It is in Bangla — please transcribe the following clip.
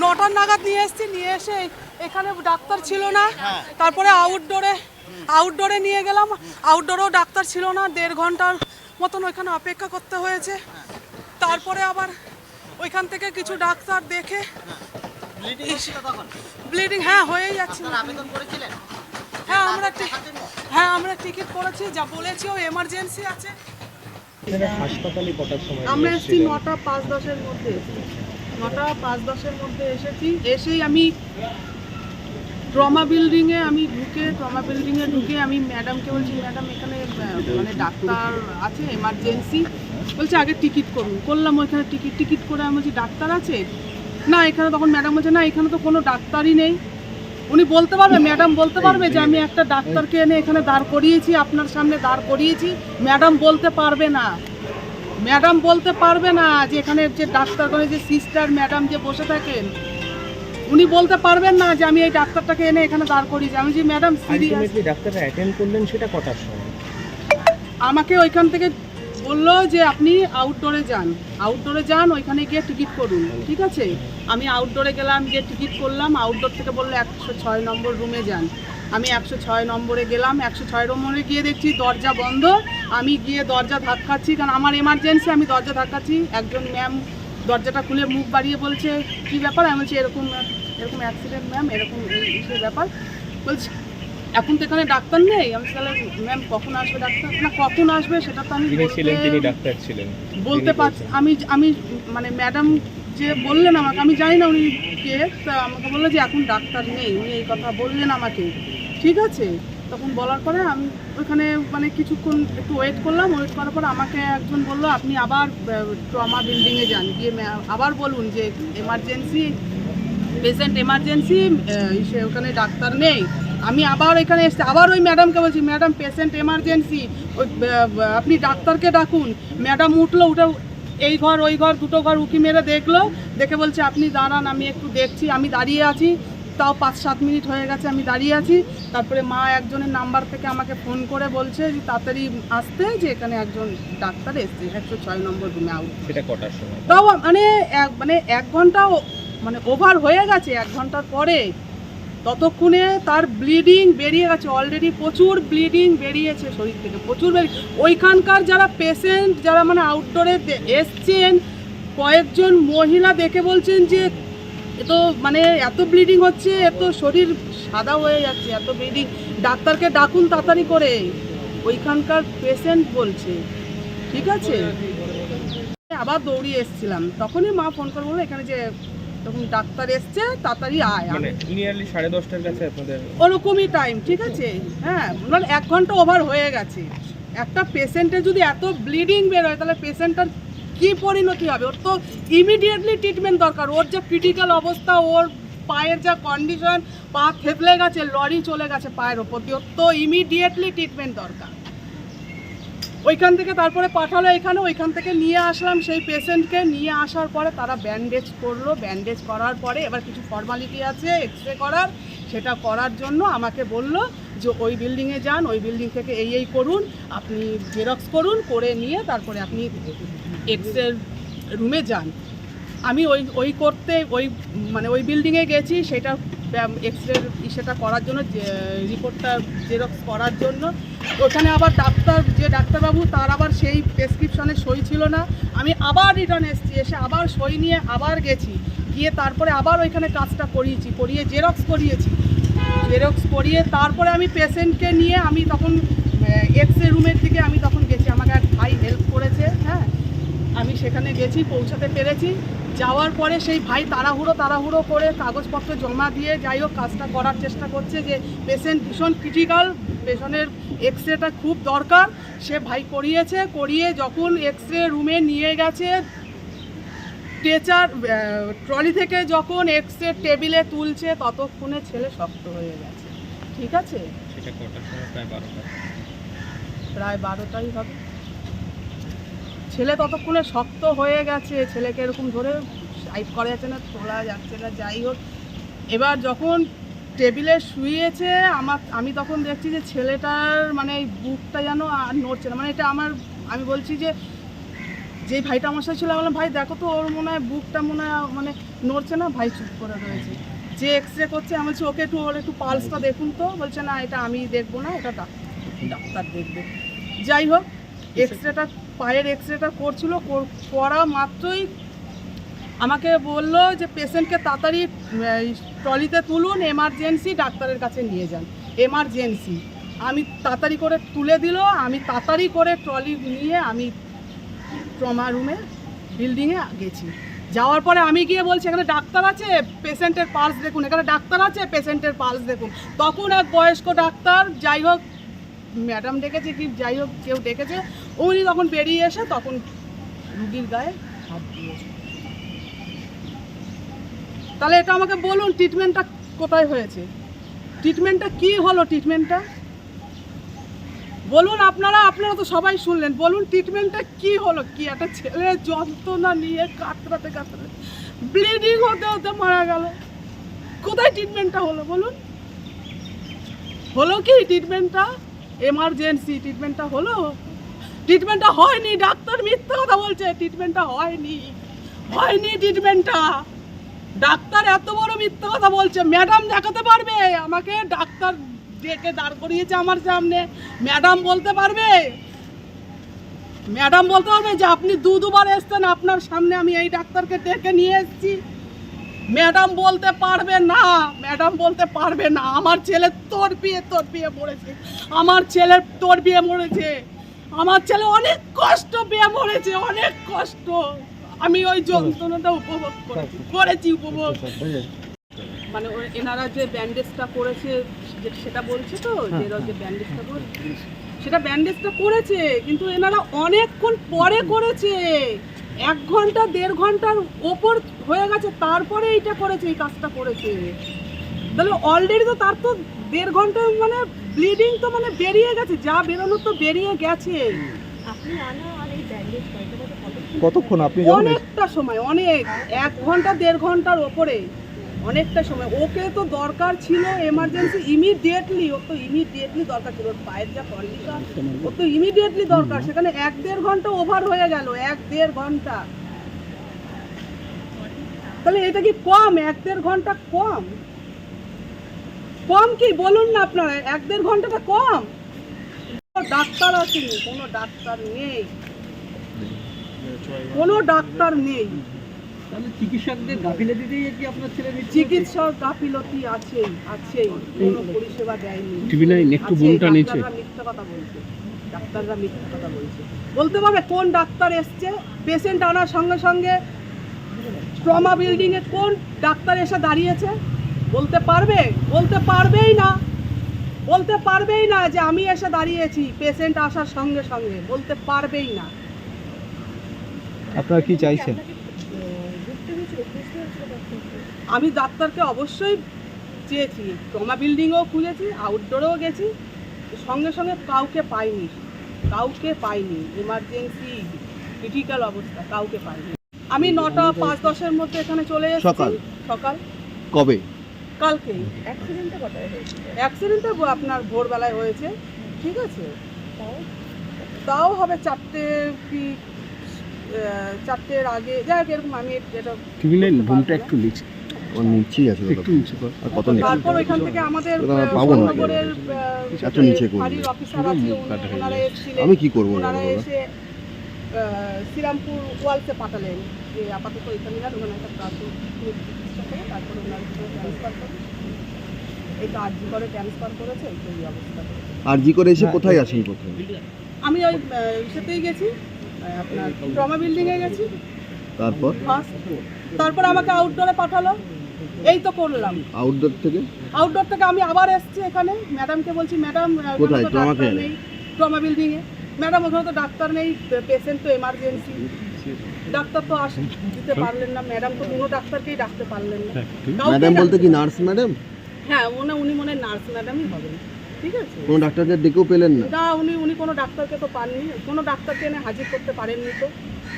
নটার নাগাদ নিয়ে এসেছি নিয়ে এসে এখানে ডাক্তার ছিল না। তারপরে আউটডোরে আউটডোরে নিয়ে গেলাম। আউটডোরেও ডাক্তার ছিল না দেড় ঘণ্টার মতন ওইখানে অপেক্ষা করতে হয়েছে। তারপরে আবার ওইখান থেকে কিছু ডাক্তার দেখে ব্লিডিং হচ্ছিল তখন? ব্লিডিং হ্যাঁ হয়েই যাচ্ছে। আপনারা আবেদন করেছিলেন? হ্যাঁ আমরা টি- হ্যাঁ আমরা টিকিট করেছি যা বলেছি ও এমার্জেন্সি আছে। আমরা এসেছি নটা পাঁচ দশের মধ্যে। নটা পাঁচ দশের মধ্যে এসেছি। এসেই আমি ট্রমা বিল্ডিংয়ে আমি ঢুকে, ট্রমা বিল্ডিংয়ে ঢুকে আমি ম্যাডামকে বলছি, ম্যাডাম, এখানে মানে ডাক্তার আছে এমার্জেন্সি বলছে, আগে টিকিট করুন। করলাম, ওইখানে টিকিট টিকিট করে আমি বলছি, ডাক্তার আছে? না, এখানে তখন ম্যাডাম বলছে, না, এখানে তো কোনো ডাক্তারই নেই। উনি বলতে পারবে, ম্যাডাম বলতে পারবে যে আমি একটা ডাক্তারকে এনে এখানে দাঁড় করিয়েছি, আপনার সামনে দাঁড় করিয়েছি। ম্যাডাম বলতে পারবে না। ম্যাডাম বলতে পারবে না যে এখানে যে ডাক্তার করে যে সিস্টার ম্যাডাম যে বসে থাকেন উনি বলতে পারবেন না যে আমি এই ডাক্তারটাকে এনে এখানে দাঁড় করিয়েছি আমি যে ম্যাডাম সিরিয়াস। ডাক্তাররা অ্যাটেন্ড করলেন সেটা কটার সময়? আমাকে ওইখান থেকে বলল যে আপনি আউটডোরে যান। আউটডোরে যান ওইখানে গিয়ে টিকিট করুন ঠিক আছে? আমি আউটডোরে গেলাম গিয়ে টিকিট করলাম আউটডোর থেকে বলল একশো ছয় নম্বর রুমে যান। আমি একশো ছয় নম্বরে গেলাম একশো ছয় নম্বরে গিয়ে দেখছি দরজা বন্ধ। আমি গিয়ে দরজা ধাক্কাচ্ছি কারণ আমার এমার্জেন্সি আমি দরজা ধাক্কাচ্ছি। একজন ম্যাম দরজাটা খুলে মুখ বাড়িয়ে বলছে কী ব্যাপার? আমি বলছি এরকম এরকম অ্যাক্সিডেন্ট ম্যাম এরকম এই ব্যাপার। বলছি এখন তো এখানে ডাক্তার নেই? আমি তাহলে ম্যাম কখন আসবে ডাক্তার? না কখন আসবে সেটা তো আমি ছিলেন বলতে- তিনি ডাক্তার ছিলেন। বলতে পারছি আমি আমি মানে ম্যাডাম যে বললেন আমাকে আমি জানি না উনি কে তা আমাকে বলল যে এখন ডাক্তার নেই উনি এই কথা বললেন আমাকে। ঠিক আছে। তখন বলার পরে আমি ওখানে মানে কিছুক্ষণ একটু ওয়েট করলাম। ওয়েট করার পর আমাকে একজন বলল, আপনি আবার ট্রমা বিল্ডিংয়ে যান। গিয়ে আবার বলুন যে এমার্জেন্সি পেশেন্ট এমার্জেন্সি সে ওখানে ডাক্তার নেই। আমি আবার এখানে এসে, আবার ওই ম্যাডামকে বলছি ম্যাডাম পেশেন্ট এমার্জেন্সি ওই আপনি ডাক্তারকে ডাকুন। ম্যাডাম উঠল, উঠে এই ঘর, ওই ঘর, দুটো ঘর উকি মেরে দেখল। দেখে বলছে, আপনি দাঁড়ান, আমি একটু দেখছি। আমি দাঁড়িয়ে আছি। তাও পাঁচ সাত মিনিট হয়ে গেছে আমি দাঁড়িয়ে আছি। তারপরে মা একজনের নাম্বার থেকে আমাকে ফোন করে বলছে যে তাড়াতাড়ি আসতে যে এখানে একজন ডাক্তার এসছে একশো ছয় নম্বর রুমে আউট সেটা কটার সময়? তাও মানে এক মানে এক ঘণ্টা মানে ওভার হয়ে গেছে এক ঘণ্টার পরে। ততক্ষণে তার ব্লিডিং বেরিয়ে গেছে অলরেডি প্রচুর ব্লিডিং বেরিয়েছে শরীর থেকে প্রচুর বেরিয়ে ওইখানকার যারা পেশেন্ট যারা মানে আউটডোরে এসছেন কয়েকজন মহিলা দেখে বলছেন যে এ তো মানে এত ব্লিডিং হচ্ছে এত শরীর সাদা হয়ে যাচ্ছে এত ব্লিডিং ডাক্তারকে ডাকুন তাড়াতাড়ি করে। ওইখানকার পেশেন্ট বলছে। ঠিক আছে? আবার দৌড়িয়ে এসেছিলাম। তখনই মা ফোন করে বলল এখানে যে তখন ডাক্তার এসছে তাড়াতাড়ি আয়। মানে নিয়ারলি সাড়ে দশটার কাছে আপনাদের ওরকমই টাইম ঠিক আছে? হ্যাঁ মানে এক ঘণ্টা ওভার হয়ে গেছে। একটা পেশেন্টের যদি এত ব্লিডিং বেরোয় তাহলে পেশেন্টটার কি পরিণতি হবে? ওর তো ইমিডিয়েটলি ট্রিটমেন্ট দরকার। ওর যে ক্রিটিক্যাল অবস্থা, ওর পায়ের যা কন্ডিশন পা থেতলে গেছে, লরি চলে গেছে পায়ের ওপর দিয়ে, ওর তো ইমিডিয়েটলি ট্রিটমেন্ট দরকার। ওইখান থেকে তারপরে পাঠালো এখানে, ওইখান থেকে নিয়ে আসলাম সেই পেশেন্টকে নিয়ে আসার পরে তারা ব্যান্ডেজ করল। ব্যান্ডেজ করার পরে এবার কিছু ফর্মালিটি আছে এক্স রে করার। সেটা করার জন্য আমাকে বলল যে ওই বিল্ডিংয়ে যান, ওই বিল্ডিং থেকে এই এই করুন, আপনি জেরক্স করুন, করে নিয়ে তারপরে আপনি এক্স রে রুমে যান। আমি ওই ওই করতে, ওই মানে ওই বিল্ডিংয়ে গেছি, সেটা এক্স রে সেটা করার জন্য রিপোর্টটা জেরক্স করার জন্য। ওখানে আবার ডাক্তার, যে ডাক্তারবাবু, তার আবার সেই প্রেসক্রিপশনে সই ছিল না। আমি আবার রিটার্ন এসেছি, এসে আবার সই নিয়ে আবার গেছি। গিয়ে তারপরে আবার ওইখানে কাজটা করিয়েছি, করিয়ে জেরক্স করিয়েছি। জেরক্স করিয়ে তারপরে আমি পেশেন্টকে নিয়ে আমি তখন এক্স রে রুমের দিকে আমি তখন গেছি। আমাকে এক ভাই হেল্প করেছে হ্যাঁ? আমি সেখানে গেছি, পৌঁছাতে পেরেছি। যাওয়ার পরে সেই ভাই তাড়াহুড়ো তাড়াহুড়ো করে কাগজপত্র জমা দিয়ে যাই হোক, কাজটা করার চেষ্টা করছে যে পেশেন্ট ভীষণ ক্রিটিক্যাল পেশেন্টের এক্স রেটা খুব দরকার। সে ভাই করিয়েছে, করিয়ে যখন এক্স রে রুমে নিয়ে গেছে টেচার ট্রলি থেকে যখন এক্স রে টেবিলে তুলছে ততক্ষণে ছেলে শক্ত হয়ে গেছে। ঠিক আছে? সেটা কটার সময়? প্রায় বারোটা প্রায় বারোটাই হবে। ছেলে ততক্ষণে শক্ত হয়ে গেছে। ছেলেকে এরকম ধরে সাইড করা যাচ্ছে না তোলা যাচ্ছে না যাই হোক। এবার যখন টেবিলে শুয়েছে আমার আমি তখন দেখছি যে ছেলেটার মানে বুকটা যেন আর নড়ছে না। মানে এটা আমার আমি বলছি যে যে ভাইটা আমার সাথে ছিল বললাম, ভাই, দেখো তো, ওর মনে হয় বুকটা মনে হয় মানে নড়ছে না? ভাই চুপ করে রয়েছে। যে এক্স রে করছে, আমি বলছি, ওকে একটু, ওর একটু পালসটা দেখুন তো। বলছে, না, এটা আমি দেখব না, এটা ডাক- ডাক্তার দেখবে। যাই হোক এক্স রেটা পায়ের এক্স রেটা করছিল, করা মাত্রই আমাকে বলল যে, পেশেন্টকে তাড়াতাড়ি ট্রলিতে তুলুন এমার্জেন্সি ডাক্তারের কাছে নিয়ে যান। এমার্জেন্সি আমি তাড়াতাড়ি করে তুলে দিল, আমি তাড়াতাড়ি করে ট্রলি নিয়ে আমি ট্রমা রুমে বিল্ডিংয়ে গেছি। যাওয়ার পরে আমি গিয়ে বলছি, এখানে ডাক্তার আছে? পেশেন্টের পালস দেখুন। এখানে ডাক্তার আছে? পেশেন্টের পালস দেখুন। তখন এক বয়স্ক ডাক্তার, যাই হোক, ম্যাডাম ডেকেছে কি, যাই হোক, কেউ ডেকেছে, উনি তখন বেরিয়ে এসে তখন রুগীর গায়ে হাত দিয়েছে। তাহলে এটা আমাকে বলুন ট্রিটমেন্টটা কোথায় হয়েছে? ট্রিটমেন্টটা কি হলো ট্রিটমেন্টটা বলুন আপনারা আপনারা তো সবাই শুনলেন। বলুন ট্রিটমেন্টটা কি হলো? কি একটা ছেলে যন্ত্রণা নিয়ে কাতরাতে কাতরাতে ব্লিডিং হতে হতে মারা গেল। কোথায় ট্রিটমেন্টটা হলো বলুন? হলো কি ট্রিটমেন্টটা এমার্জেন্সি ট্রিটমেন্টটা হলো? ট্রিটমেন্টটা হয়নি, ডাক্তার মিথ্যা কথা বলছে ট্রিটমেন্টটা হয়নি। হয়নি ট্রিটমেন্টটা ডাক্তার এত বড় মিথ্যা কথা বলছে ম্যাডাম দেখাতে পারবে? আমাকে ডাক্তার ডেকে দাঁড় করিয়েছে আমার সামনে। ম্যাডাম বলতে পারবে? ম্যাডাম বলতে পারবে যে আপনি দু দুবার এসছেন আপনার সামনে আমি এই ডাক্তারকে ডেকে নিয়ে এসেছি। ম্যাডাম বলতে পারবে না ম্যাডাম বলতে পারবে না। আমার ছেলে তোর বিয়ে তোর বিয়ে মরেছে। আমার ছেলের তোর বিয়ে মরেছে। আমার ছেলে অনেক কষ্ট পেয়ে মরেছে অনেক কষ্ট। আমি ওই যন্ত্রণাটা উপভোগ করেছি করেছি উপভোগ। মানে ওই এনারা যে ব্যান্ডেজটা করেছে সেটা বলছে তো যে যে ব্যান্ডেজটা করেছে সেটা ব্যান্ডেজটা করেছে কিন্তু এনারা অনেকক্ষণ পরে করেছে। এক ঘণ্টা দেড় ঘণ্টার ওপর হয়ে গেছে তারপরে এইটা করেছে এই কাজটা করেছে। তাহলে অলরেডি তো তার তো দেড় ঘণ্টা মানে ব্লিডিং তো মানে বেরিয়ে গেছে যা বেরোনো তো বেরিয়ে গেছে। আপনি আনা আর এই ব্যান্ডেজ কয়টা কত কত কতক্ষণ? আপনি অনেকটা সময় অনেক। এক ঘণ্টা দেড় ঘণ্টার ওপরে। অনেকটা সময়। ওকে তো দরকার ছিল এমার্জেন্সি ইমিডিয়েটলি ও তো ইমিডিয়েটলি দরকার ছিল। ওর পায়ের যা কন্ডিশন ও তো ইমিডিয়েটলি দরকার। সেখানে এক দেড় ঘণ্টা ওভার হয়ে গেল এক দেড় ঘণ্টা। তাহলে এটা কি কম? এক দেড় ঘণ্টা কম? কম কি? বলুন না আপনারা এক দেড় ঘন্টাটা কম? ডাক্তার আসেনি কোনো ডাক্তার নেই। কোনো ডাক্তার নেই। তাহলে চিকিৎসকদের গাফিলতিতেই কি আপনার ছেলে চিকিৎসক গাফিলতি আছেই আছেই কোনো পরিষেবা দেয়নি। টিভি নাইন একটু বোনটা নিচে মিথ্যা কথা বলছে ডাক্তাররা মিথ্যা কথা বলছে। বলতে পারবে কোন ডাক্তার এসছে পেশেন্ট আনার সঙ্গে সঙ্গে ট্রমা বিল্ডিং এ কোন ডাক্তার এসে দাঁড়িয়েছে? বলতে পারবে? বলতে পারবেই না। বলতে পারবেই না যে আমি এসে দাঁড়িয়েছি পেশেন্ট আসার সঙ্গে সঙ্গে। বলতে পারবেই না। আপনারা কি চাইছেন? আমি ডাক্তারকে অবশ্যই চেয়েছি। ট্রমা বিল্ডিংও খুঁজেছি আউটডোরেও গেছি সঙ্গে সঙ্গে কাউকে পাইনি কাউকে পাইনি এমার্জেন্সি ক্রিটিক্যাল অবস্থা কাউকে পাইনি। আমি নটা পাঁচ দশের মধ্যে এখানে চলে এসেছি। সকাল? সকাল। কবে? কালকেই অ্যাক্সিডেন্টটা অ্যাক্সিডেন্টটা আপনার ভোরবেলায় হয়েছে ঠিক আছে? তাও তাও হবে চারটে কি চারটের আগে যাই হোক এরকম আমি এটা টিভি একটু। নিচে। ওর নিচেই আছে একটু নিচে আর কত নিচে? তারপর ওইখান থেকে আমাদের পাবো না। এত নিচে করবে। এসেছিলেন। আমি কি করব ওনারা এসে শ্রীরামপুর ওয়ালসে পাঠালেন যে আপাতত এখানে ওখানে একটা প্রাথমিক চিকিৎসা করে তারপরে ওনার ট্রান্সফার করে এই তো আর্জি করে ট্রান্সফার করেছে এই অবস্থা। আর জি করে এসে কোথায় আসেন কোথায় আমি ওই আহ, ইসেতেই গেছি। আপনার ট্রমা বিল্ডিংয়ে গেছি। তারপর? ফার্স্ট তারপর আমাকে আউটডোরে পাঠালো। এই তো করলাম। আউটডোর থেকে? আউটডোর থেকে আমি আবার এসেছি এখানে। ম্যাডামকে বলছি ম্যাডাম কোথায়? ট্রমা কেয়ারে? নেই। ট্রমা বিল্ডিংয়ে ম্যাডাম ওখানে তো ডাক্তার নেই। পেশেন্ট তো এমার্জেন্সি ডাক্তার তো আস দিতে পারলেন না। ম্যাডাম তো কোনো ডাক্তারকেই ডাকতে পারলেন না। ম্যাডাম বলতে কি নার্স ম্যাডাম হ্যাঁ মনে উনি মনে হয় নার্স ম্যাডামই হবেন। ঠিক আছে। কোনো ডাক্তারকে ডেকেও পেলেন না? না উনি উনি কোনো ডাক্তারকে তো পাননি। কোনো ডাক্তারকে এনে হাজির করতে পারেননি তো।